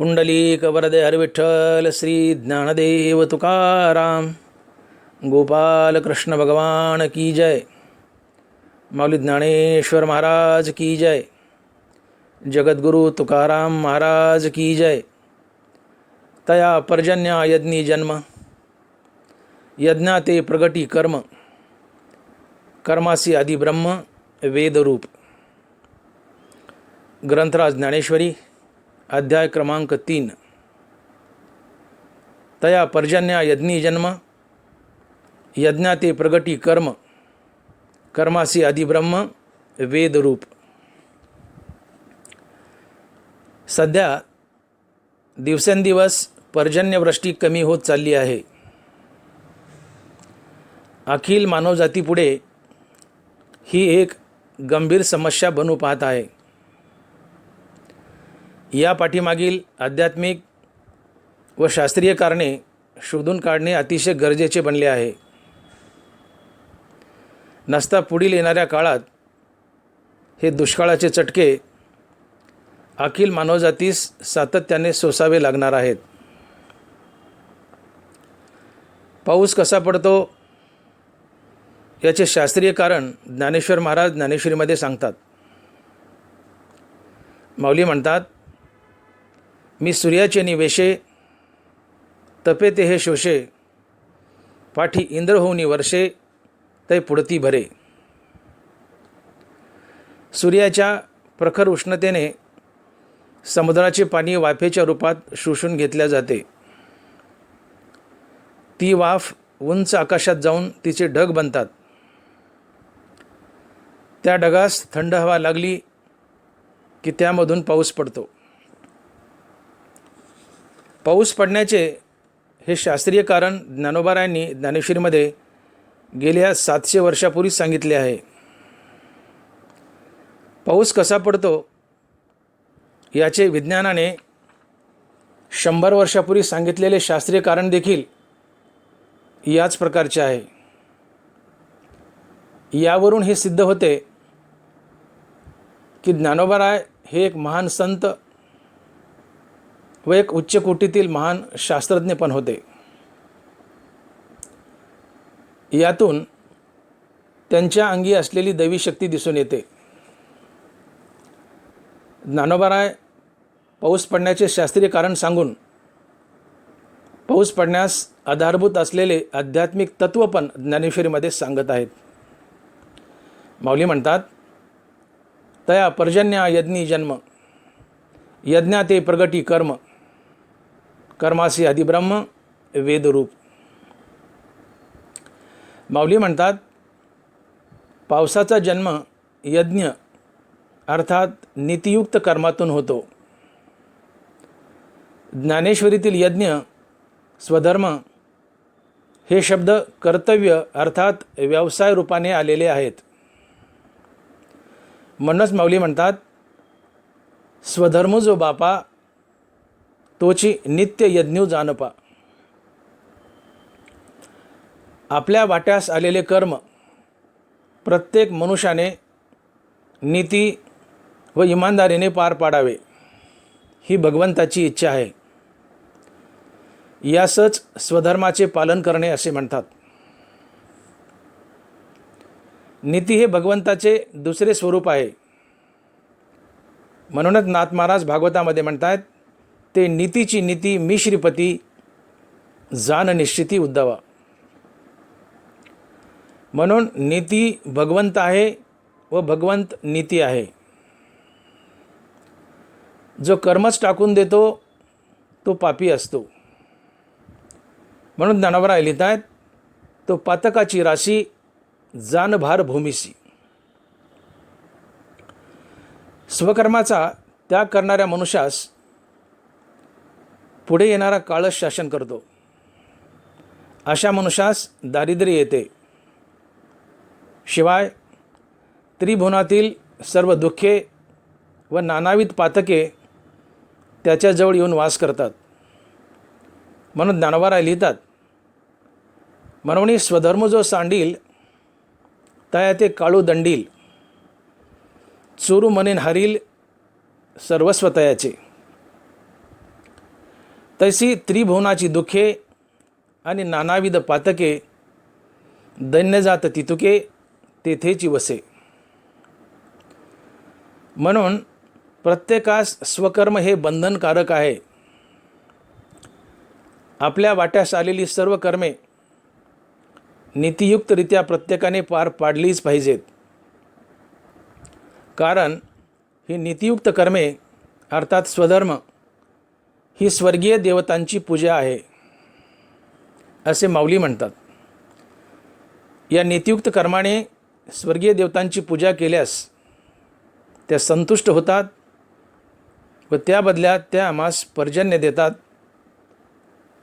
पुण्डलीकवरदे वरदे हरविठ्ठल श्री ज्ञानदेव तुकाराम। गोपाल कृष्ण भगवान की जय। माऊली ज्ञानेश्वर महाराज की जय। जगद्गुरु तुकाराम महाराज की जय। तया पर्जन्या यज्ञी जन्म। यज्ञा ते प्रगटी कर्म। कर्मासी आदि ब्रह्म वेदरूप। ग्रंथराज ज्ञानेश्वरी। अध्याय क्रमांक तीन. तया पर्जन्या यज्ञी जन्म यज्ञाते प्रगटी कर्म कर्मासी आदिब्रह्म वेदरूप. सध्या दिवसेंदिवस पर्जन्यवृष्टी कमी होत चालली आहे. अखिल मानवजातीपुढे ही एक गंभीर समस्या बनू पाहत आहे. या पाठीमागील आध्यात्मिक व शास्त्रीय कारणे शोधून काढणे अतिशय गरजेचे बनले आहे. नसता पुढील येणाऱ्या काळात हे दुष्काळाचे चटके अखिल मानवजातीस सातत्याने सोसावे लागणार आहेत. पाऊस कसा पडतो याचे शास्त्रीय कारण ज्ञानेश्वर महाराज ज्ञानेश्वरीमध्ये सांगतात. माऊली म्हणतात मी सूर्याचे निवेशे तपे ते हे शोषे पाठी इंद्र होऊनी वर्षे ते पुढती भरे. सूर्याच्या प्रखर उष्णतेने समुद्राचे पाणी वाफेच्या रूपात शोषून घेतल्या जाते. ती वाफ उंच आकाशात जाऊन तिचे ढग बनतात. त्या ढगास थंड हवा लागली की त्यामधून पाऊस पडतो. पाऊस पडण्याचे हे शास्त्रीय कारण ज्ञानोबारायांनी ज्ञानेश्वरीमध्ये गेल्या सातशे वर्षापूर्वी सांगितले आहे. पाऊस कसा पडतो याचे विज्ञानाने शंभर वर्षापूर्वी सांगितलेले शास्त्रीय कारण देखील याच प्रकारचे आहे. यावरून हे सिद्ध होते की ज्ञानोबाराय हे एक महान संत व एक उच्च कोटीतील महान शास्त्रज्ञ पण होते. यातून त्यांच्या अंगी असलेली दैवी शक्ती दिसून येते. ज्ञानोबाराय पाऊस पडण्याचे शास्त्रीय कारण सांगून पाऊस पडण्यास आधारभूत असलेले आध्यात्मिक तत्त्व पण ज्ञानेश्वरीमध्ये सांगत आहेत. माऊली म्हणतात तया पर्जन्या यज्ञी जन्म यज्ञा ते प्रगटी कर्म कर्मासी अधिब्रह्म वेदरूप. माऊली म्हणतात पावसाचा जन्म यज्ञ अर्थात नीतियुक्त कर्मातून होतो. ज्ञानेश्वरीतील यज्ञ स्वधर्म हे शब्द कर्तव्य अर्थात व्यवसाय रूपाने आलेले आहेत. म्हणूनच माऊली म्हणतात स्वधर्म जो बापा तोची नित्य यज्ञू जानपा आपल्या वाट्यास आलेले कर्म प्रत्येक मनुष्याने नीती व इमानदारीने पार पाडावे ही भगवंताची इच्छा आहे. यासच स्वधर्माचे पालन करणे असे म्हणतात. नीती हे भगवंताचे दुसरे स्वरूप आहे. म्हणूनच नाथ महाराज भागवतामध्ये म्हणतात ते नीतीची नीती मी श्रीपती जान निश्चिती उद्धवा. म्हणून नीती भगवंत आहे व भगवंत नीती आहे. जो कर्मच टाकून देतो तो पापी असतो. म्हणून ज्ञानावर लिहित आहेत तो पातकाची राशी जानभार भूमीसी स्वकर्माचा त्याग करणाऱ्या मनुष्यास पुढे येणारा काळच शासन करतो. अशा मनुष्यास दारिद्र्य येते. शिवाय त्रिभुवनातील सर्व दुःखे व नानाविध पातके त्याच्याजवळ येऊन वास करतात. म्हणून ज्ञानवाराय लिहितात म्हणून स्वधर्म जो सांडील तया ते काळू दंडील. चोरू मनेन हरील सर्वस्व तयाचे तशी त्रिभुवनाची दुःखे आणि नानाविध पातके दैन्यजात तितुके तेथेची वसे. म्हणून प्रत्येकास स्वकर्म हे बंधनकारक आहे. आपल्या वाट्यास आलेली सर्व कर्मे नीतियुक्तरित्या प्रत्येकाने पार पाडलीच पाहिजेत. कारण ही नीतियुक्त कर्मे अर्थात स्वधर्म ही स्वर्गीय देवतांची पूजा आहे असे माऊली म्हणतात. या नीतियुक्त कर्माने स्वर्गीय देवतांची पूजा केल्यास त्या संतुष्ट होतात व त्या बदल्यात त्या आम्हास पर्जन्य देतात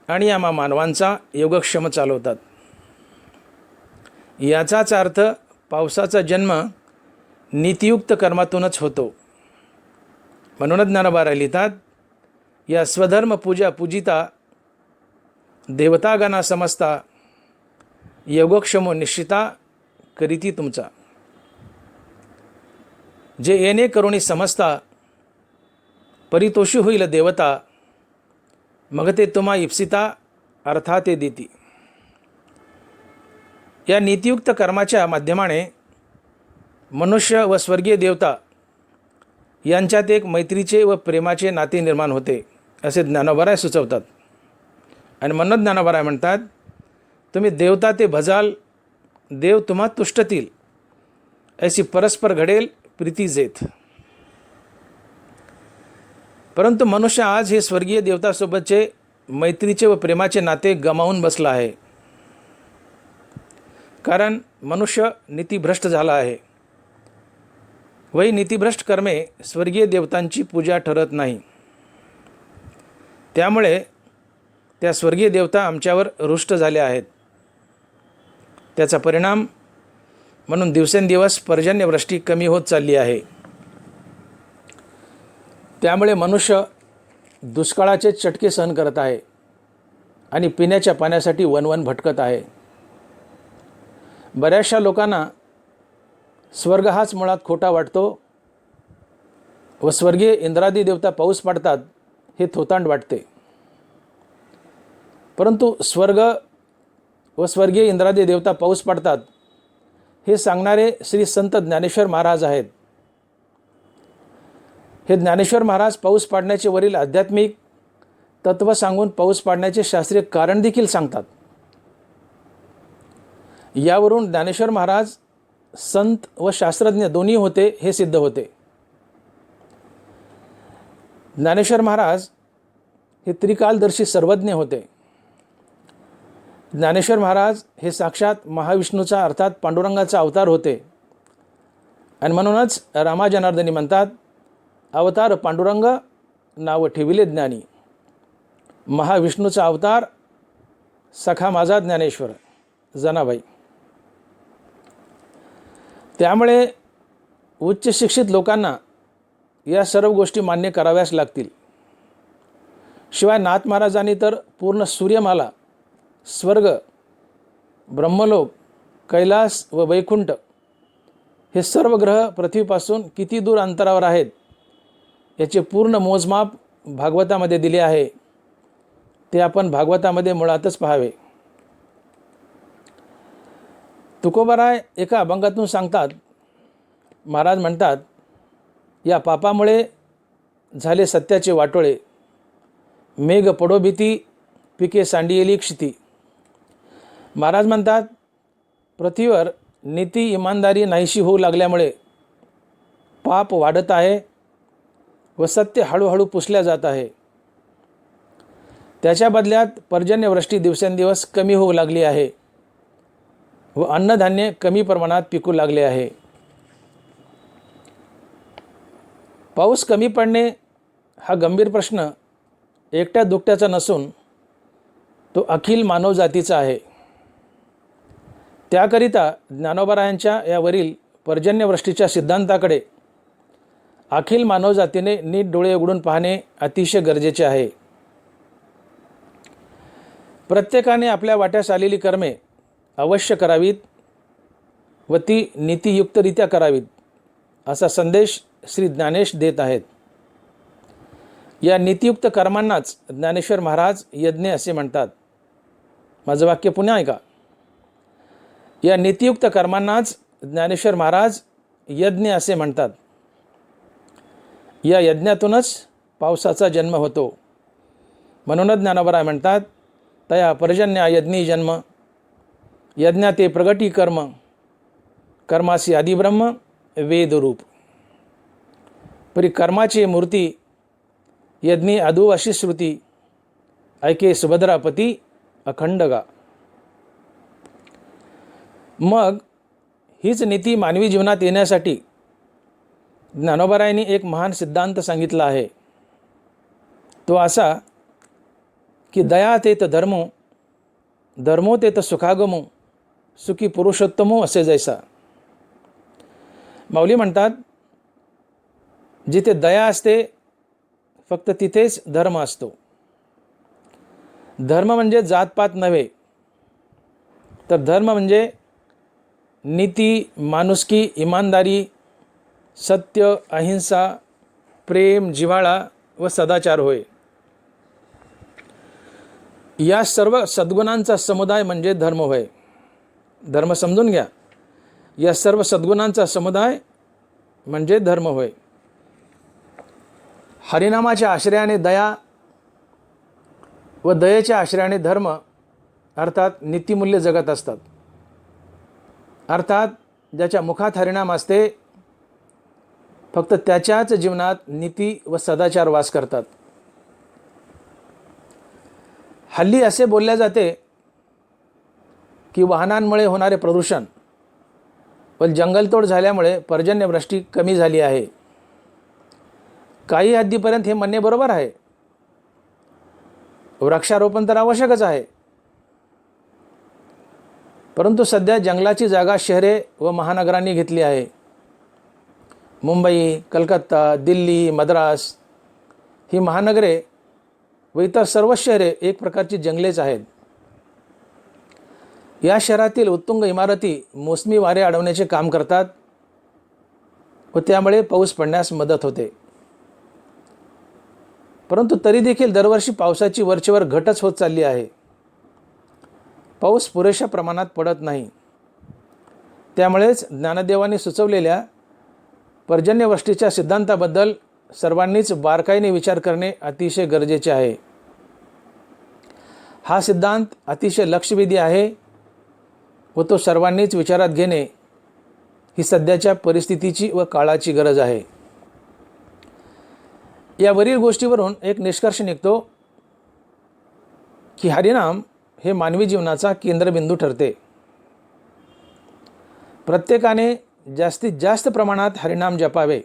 आणि आम्हा मानवांचा योगक्षम चालवतात. याचाच अर्थ पावसाचा जन्म नीतियुक्त कर्मातूनच होतो. म्हणूनच ज्ञानोबा लिहितात या स्वधर्म पूजा पूजिता देवतागणा समजता योगक्षमो निश्चिता करीती तुमचा. जे येणे करुणी समजता परितोषी होईल देवता मग ते तुम्हा इप्सिता अर्थात ते देती. या नीतियुक्त कर्माच्या माध्यमाने मनुष्य व स्वर्गीय देवता यांच्यात एक मैत्रीचे व प्रेमाचे नाते निर्माण होते. असे ज्ञानोबराय सुचवतात. आणि म्हणून ज्ञानोबराय म्हणतात तुम्ही देवता ते भजाल देव तुम्हा तुष्टतील. अशी परस्पर घडेल प्रीती जेत परंतु मनुष्य आज हे स्वर्गीय देवतासोबतचे मैत्रीचे व प्रेमाचे नाते गमावून बसला आहे. कारण मनुष्य नीतिभ्रष्ट झाला आहे. वही नीतिभ्रष्ट कर्मे स्वर्गीय देवतांची पूजा ठरत नाही. त्यामुळे त्या स्वर्गीय देवता आमच्यावर रुष्ट झाल्या आहेत. त्याचा परिणाम म्हणून दिवसेंदिवस पर्जन्यवृष्टी कमी होत चालली आहे. त्यामुळे मनुष्य दुष्काळाचे चटके सहन करत आहे आणि पिण्याच्या पाण्यासाठी वनवन भटकत आहे. बऱ्याचशा लोकांना स्वर्ग हाच मुळात खोटा वाटतो व स्वर्गीय इंद्रादी देवता पाऊस पाडतात हे थोतांड वाटते. परंतु स्वर्ग व स्वर्गीय इंद्रादी देवता पाऊस पाडतात हे सांगणारे श्री संत ज्ञानेश्वर महाराज आहेत. हे ज्ञानेश्वर महाराज पाऊस पाडण्याचे वरील आध्यात्मिक तत्व सांगून पाऊस पाडण्याचे शास्त्रीय कारण देखील सांगतात. यावरून ज्ञानेश्वर महाराज संत व शास्त्रज्ञ दोन्ही होते हे सिद्ध होते. ज्ञानेश्वर महाराज हे त्रिकालदर्शी सर्वज्ञ होते. ज्ञानेश्वर महाराज हे साक्षात महाविष्णूचा अर्थात पांडुरंगाचा अवतार होते. आणि म्हणूनच रामा जनार्दनी म्हणतात अवतार पांडुरंग नाव ठेविले ज्ञानी. महाविष्णूचा अवतार सखा माझा ज्ञानेश्वर जनाबाई. त्यामुळे उच्च शिक्षित लोकांना या सर्व गोष्टी मान्य कराव्याच लागतील. शिवाय नाथ महाराजांनी तर पूर्ण सूर्यमाला स्वर्ग ब्रह्मलोक कैलास व वैकुंठ हे सर्व ग्रह पृथ्वीपासून किती दूर अंतरावर आहेत याचे पूर्ण मोजमाप भागवतामध्ये दिले आहे. ते आपण भागवतामध्ये मुळातच पाहावे. तुकोबाराय एका अभंगातून सांगतात महाराज म्हणतात या पापामुळे झाले सत्याचे वाटोळे. मेघ पडोभीती पिके सांडियेली क्षिती. महाराज म्हणतात पृथ्वीवर नीती इमानदारी नाहीशी होऊ लागल्यामुळे पाप वाढत आहे व सत्य हळूहळू पुसल्या जात आहे. त्याच्या बदल्यात पर्जन्यवृष्टी दिवसेंदिवस कमी होऊ लागली आहे व अन्नधान्य कमी प्रमाणात पिकू लागले आहे. पाऊस कमी पडणे हा गंभीर प्रश्न एकट्या दुकट्याचा नसून तो अखिल मानवजातीचा आहे. त्याकरिता ज्ञानोबरायांच्या यावरील पर्जन्यवृष्टीच्या सिद्धांताकडे अखिल मानवजातीने नीट डोळे उघडून पाहणे अतिशय गरजेचे आहे. प्रत्येकाने आपल्या वाट्यास आलेली कर्मे अवश्य करावीत व ती नीतियुक्तरित्या करावीत असा संदेश श्री ज्ञानेश देत आहेत. या नीतियुक्त कर्मांनाच ज्ञानेश्वर महाराज यज्ञ असे म्हणतात. माझं वाक्य पुन्हा ऐका. या नीतियुक्त कर्मांनाच ज्ञानेश्वर महाराज यज्ञ असे म्हणतात. या यज्ञातूनच पावसाचा जन्म होतो. म्हणूनच ज्ञानोबराय म्हणतात तया पर्जन्या यज्ञी जन्म यज्ञाते प्रगटी कर्म कर्मासी आदिब्रह्म वेदरूप. परी कर्माची मूर्ती यज्ञी अधू अशी श्रुती. ऐके सुभद्रापती अखंडगा. मग हीच नीती मानवी जीवनात येण्यासाठी ज्ञानोबरायांनी एक महान सिद्धांत सांगितला आहे. तो असा की दया तेत धर्मो धर्मो तेत सुखागमो सुखी पुरुषोत्तमो असे जैसा. माऊली म्हणतात जिथे दया असते फक्त तिथेच धर्म असतो. धर्म म्हणजे जातपात नव्हे. तर धर्म म्हणजे नीती माणुसकी इमानदारी सत्य अहिंसा प्रेम जिव्हाळा व सदाचार होय. या सर्व सद्गुणांचा समुदाय म्हणजे धर्म होय. धर्म समजून घ्या. या सर्व सद्गुणांचा समुदाय म्हणजे धर्म होय. हरिनामाच्या आश्रयाने दया व दयेच्या आश्रयाने धर्म अर्थात नीतिमूल्य जगत असतात. अर्थात ज्याच्या मुखात हरिणाम असते फक्त त्याच्याच जीवनात नीती व सदाचार वास करतात. हल्ली असे बोलले जाते की वाहनांमुळे होणारे प्रदूषण व जंगलतोड झाल्यामुळे पर्जन्यवृष्टी कमी झाली आहे. काही हद्दीपर्यंत हे म्हणणे बरोबर आहे. वृक्षारोपण तर आवश्यकच आहे. परंतु सध्या जंगलाची जागा शहरे व महानगरांनी घेतली आहे. मुंबई कलकत्ता दिल्ली मद्रास ही महानगरे व इतर सर्व शहरे एक प्रकारची जंगलेच आहेत. या शहरातील उत्तुंग इमारती मोसमी वारे अडवण्याचे काम करतात व त्यामुळे पाऊस पडण्यास मदत होते. परंतु तरी देखील दरवर्षी पावसाची वरचेवर घटच होत चालली आहे. पाऊस पुरेशा प्रमाणात पडत नाही. त्यामुळेच ज्ञानदेवांनी सुचवलेल्या पर्जन्यवृष्टीच्या सिद्धांताबद्दल सर्वांनीच बारकाईने विचार करणे अतिशय गरजेचे आहे. हा सिद्धांत अतिशय लक्षवेधी आहे व तो सर्वांनीच विचारात घेणे ही सध्याच्या परिस्थितीची व काळाची गरज आहे. यावरील गोष्टीवरून एक निष्कर्ष निघतो की हरिनाम हे मानवी जीवनाचा केंद्रबिंदू ठरते. प्रत्येकाने जास्तीत जास्त प्रमाणात हरिनाम जपावे.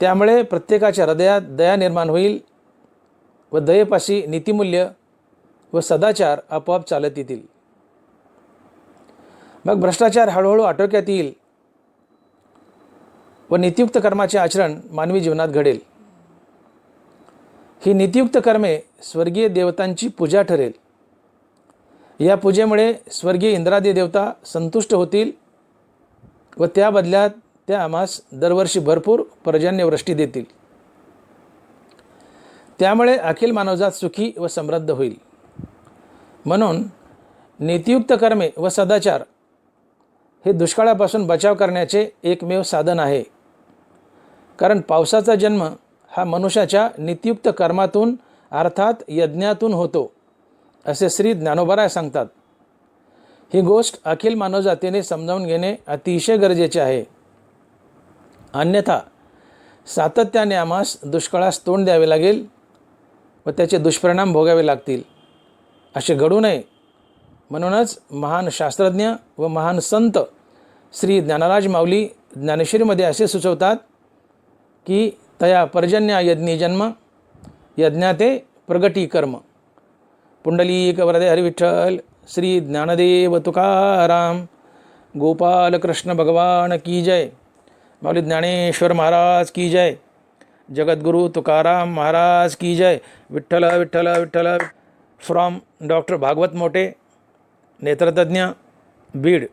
त्यामुळे प्रत्येकाच्या हृदयात दया निर्माण होईल व दयेपाशी नीतिमूल्य व सदाचार आपोआप चालत येतील. मग भ्रष्टाचार हळूहळू आटोक्यात येईल व नीतियुक्त कर्माचे आचरण मानवी जीवनात घडेल. ही नीतियुक्त कर्मे स्वर्गीय देवतांची पूजा ठरेल. या पूजेमुळे स्वर्गीय इंद्रादी देवता संतुष्ट होतील व त्या बदल्यात त्या आम्हास दरवर्षी भरपूर पर्जन्यवृष्टी देतील. त्यामुळे अखिल मानवजात सुखी व समृद्ध होईल. म्हणून नीतियुक्त कर्मे व सदाचार हे दुष्काळापासून बचाव करण्याचे एकमेव साधन आहे. कारण पावसाचा जन्म हा मनुष्याच्या नित्युक्त कर्मातून अर्थात यज्ञातून होतो असे श्री ज्ञानोबराय सांगतात. ही गोष्ट अखिल मानवजातीने समजावून घेणे अतिशय गरजेचे आहे. अन्यथा सातत्याने आम्हास दुष्काळास तोंड द्यावे लागेल व त्याचे दुष्परिणाम भोगावे लागतील असे घडू नये. म्हणूनच महान शास्त्रज्ञ व महान संत श्री ज्ञानराज माऊली ज्ञानेश्वरीमध्ये असे सुचवतात की तया पर्जन्या यज्ञी जन्म यज्ञाते प्रगटी कर्म। पुंडलीक वरदे हरिविठ्ठल श्री ज्ञानदेव तुकाराम गोपाल कृष्ण भगवान की जय। माऊली ज्ञानेश्वर महाराज की जय। जगद्गुरु तुकाराम महाराज की जय। विठ्ठल विठ्ठल विठ्ठल फ्रॉम डॉक्टर भागवत मोटे नेत्रतज्ञ बीड।